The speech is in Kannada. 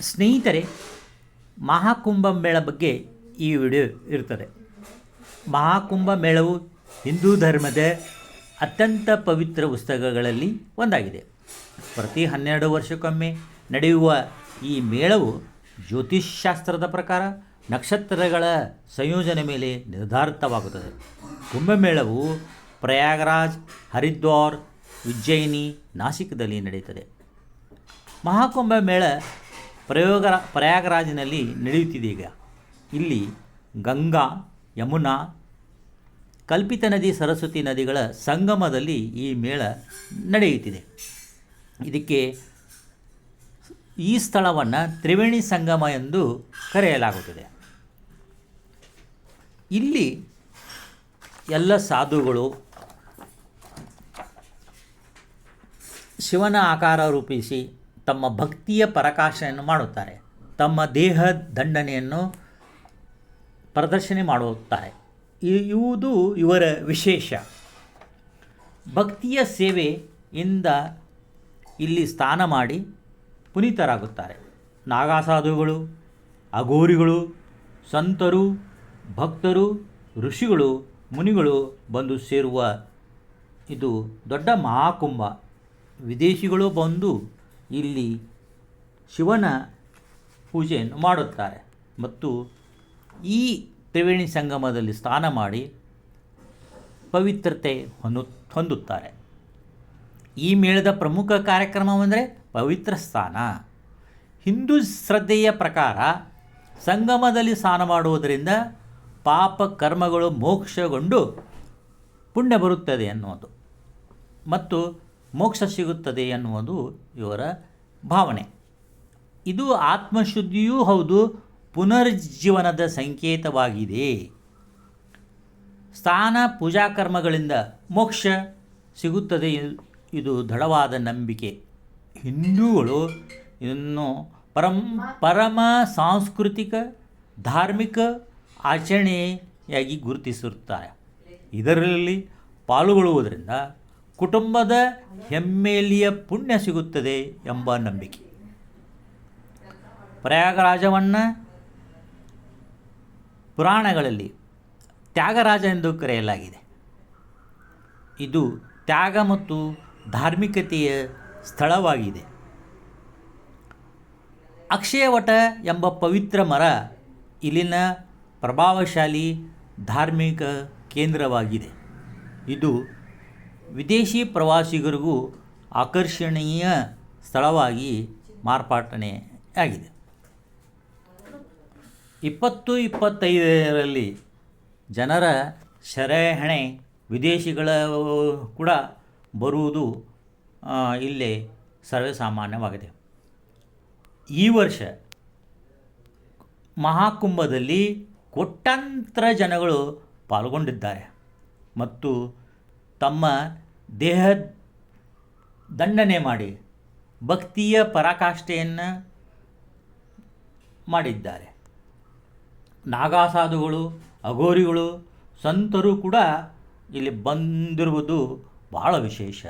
ಸ್ನೇಹಿತರೆ ಮಹಾಕುಂಭ ಮೇಳ ಬಗ್ಗೆ ಈ ವಿಡಿಯೋ ಇರ್ತದೆ. ಮಹಾಕುಂಭ ಮೇಳವು ಹಿಂದೂ ಧರ್ಮದ ಅತ್ಯಂತ ಪವಿತ್ರ ಉತ್ಸವಗಳಲ್ಲಿ ಒಂದಾಗಿದೆ. ಪ್ರತಿ ಹನ್ನೆರಡು ವರ್ಷಕ್ಕೊಮ್ಮೆ ನಡೆಯುವ ಈ ಮೇಳವು ಜ್ಯೋತಿಷ್ಶಾಸ್ತ್ರದ ಪ್ರಕಾರ ನಕ್ಷತ್ರಗಳ ಸಂಯೋಜನೆ ಮೇಲೆ ನಿರ್ಧಾರಿತವಾಗುತ್ತದೆ. ಕುಂಭಮೇಳವು ಪ್ರಯಾಗರಾಜ್, ಹರಿದ್ವಾರ್, ಉಜ್ಜಯಿನಿ, ನಾಸಿಕದಲ್ಲಿ ನಡೆಯುತ್ತದೆ. ಮಹಾಕುಂಭ ಮೇಳ ಪ್ರಯೋಗ ಪ್ರಯಾಗರಾಜಿನಲ್ಲಿ ನಡೆಯುತ್ತಿದೆ ಈಗ. ಇಲ್ಲಿ ಗಂಗಾ, ಯಮುನಾ, ಕಲ್ಪಿತ ನದಿ, ಸರಸ್ವತಿ ನದಿಗಳ ಸಂಗಮದಲ್ಲಿ ಈ ಮೇಳ ನಡೆಯುತ್ತಿದೆ. ಇದಕ್ಕೆ ಈ ಸ್ಥಳವನ್ನು ತ್ರಿವೇಣಿ ಸಂಗಮ ಎಂದು ಕರೆಯಲಾಗುತ್ತದೆ. ಇಲ್ಲಿ ಎಲ್ಲ ಸಾಧುಗಳು ಶಿವನ ಆಕಾರ ರೂಪಿಸಿ ತಮ್ಮ ಭಕ್ತಿಯ ಪರಕಾಶೆಯನ್ನು ಮಾಡುತ್ತಾರೆ. ತಮ್ಮ ದೇಹ ದಂಡನೆಯನ್ನು ಪ್ರದರ್ಶನ ಮಾಡುತ್ತಾರೆ. ಇವುದು ಇವರ ವಿಶೇಷ. ಭಕ್ತಿಯ ಸೇವೆಯಿಂದ ಇಲ್ಲಿ ಸ್ನಾನ ಮಾಡಿ ಪುನೀತರಾಗುತ್ತಾರೆ. ನಾಗಾಸಾಧುಗಳು, ಅಘೋರಿಗಳು, ಸಂತರು, ಭಕ್ತರು, ಋಷಿಗಳು, ಮುನಿಗಳು ಬಂದು ಸೇರುವ ಇದು ದೊಡ್ಡ ಮಹಾಕುಂಭ. ವಿದೇಶಿಗಳು ಬಂದು ಇಲ್ಲಿ ಶಿವನ ಪೂಜೆಯನ್ನು ಮಾಡುತ್ತಾರೆ. ಮತ್ತು ಈ ತ್ರಿವೇಣಿ ಸಂಗಮದಲ್ಲಿ ಸ್ನಾನ ಮಾಡಿ ಪವಿತ್ರತೆ ಹೊನ್ನು, ಹೊಂದುತ್ತಾರೆ. ಈ ಮೇಳದ ಪ್ರಮುಖ ಕಾರ್ಯಕ್ರಮವೆಂದರೆ ಪವಿತ್ರ ಸ್ನಾನ. ಹಿಂದೂ ಶ್ರದ್ಧೆಯ ಪ್ರಕಾರ ಸಂಗಮದಲ್ಲಿ ಸ್ನಾನ ಮಾಡುವುದರಿಂದ ಪಾಪ ಕರ್ಮಗಳು ಮೋಕ್ಷಗೊಂಡು ಪುಣ್ಯ ಬರುತ್ತದೆ ಅನ್ನೋದು. ಮತ್ತು ಮೋಕ್ಷ ಸಿಗುತ್ತದೆ ಎನ್ನುವುದು ಇವರ ಭಾವನೆ. ಇದು ಆತ್ಮಶುದ್ಧಿಯೂ ಹೌದು, ಪುನರ್ಜೀವನದ ಸಂಕೇತವಾಗಿದೆ. ಸ್ಥಾನ ಪೂಜಾ ಕರ್ಮಗಳಿಂದ ಮೋಕ್ಷ ಸಿಗುತ್ತದೆ ಇದು ದೃಢವಾದ ನಂಬಿಕೆ. ಹಿಂದೂಗಳು ಇದನ್ನು ಪರಂ ಪರಮ ಸಾಂಸ್ಕೃತಿಕ, ಧಾರ್ಮಿಕ ಆಚರಣೆಯಾಗಿ ಗುರುತಿಸಿರುತ್ತಾರೆ. ಇದರಲ್ಲಿ ಪಾಲ್ಗೊಳ್ಳುವುದರಿಂದ ಕುಟುಂಬದ ಹೆಮ್ಮೆಲಿಯ ಪುಣ್ಯ ಸಿಗುತ್ತದೆ ಎಂಬ ನಂಬಿಕೆ. ಪ್ರಯಾಗರಾಜವನ್ನು ಪುರಾಣಗಳಲ್ಲಿ ತ್ಯಾಗರಾಜ ಎಂದು ಕರೆಯಲಾಗಿದೆ. ಇದು ತ್ಯಾಗ ಮತ್ತು ಧಾರ್ಮಿಕತೆಯ ಸ್ಥಳವಾಗಿದೆ. ಅಕ್ಷಯವಟ ಎಂಬ ಪವಿತ್ರ ಮರ ಇಲ್ಲಿನ ಪ್ರಭಾವಶಾಲಿ ಧಾರ್ಮಿಕ ಕೇಂದ್ರವಾಗಿದೆ. ಇದು ವಿದೇಶಿ ಪ್ರವಾಸಿಗರಿಗೂ ಆಕರ್ಷಣೀಯ ಸ್ಥಳವಾಗಿ ಮಾರ್ಪಾಟನೆಯಾಗಿದೆ. ಇಪ್ಪತ್ತು ಇಪ್ಪತ್ತೈದರಲ್ಲಿ ಜನರ ಸೆರೆಹಣೆ ವಿದೇಶಿಗಳ ಕೂಡ ಬರುವುದು ಇಲ್ಲಿ ಸರ್ವೇಸಾಮಾನ್ಯವಾಗಿದೆ. ಈ ವರ್ಷ ಮಹಾಕುಂಭದಲ್ಲಿ ಕೋಟ್ಯಾಂತರ ಜನಗಳು ಪಾಲ್ಗೊಂಡಿದ್ದಾರೆ ಮತ್ತು ತಮ್ಮ ದೇಹ ದಂಡನೆ ಮಾಡಿ ಭಕ್ತಿಯ ಪರಾಕಾಷ್ಠೆಯನ್ನು ಮಾಡಿದ್ದಾರೆ. ನಾಗಾಸಾಧುಗಳು, ಅಘೋರಿಗಳು, ಸಂತರು ಕೂಡ ಇಲ್ಲಿ ಬಂದಿರುವುದು ಬಹಳ ವಿಶೇಷ.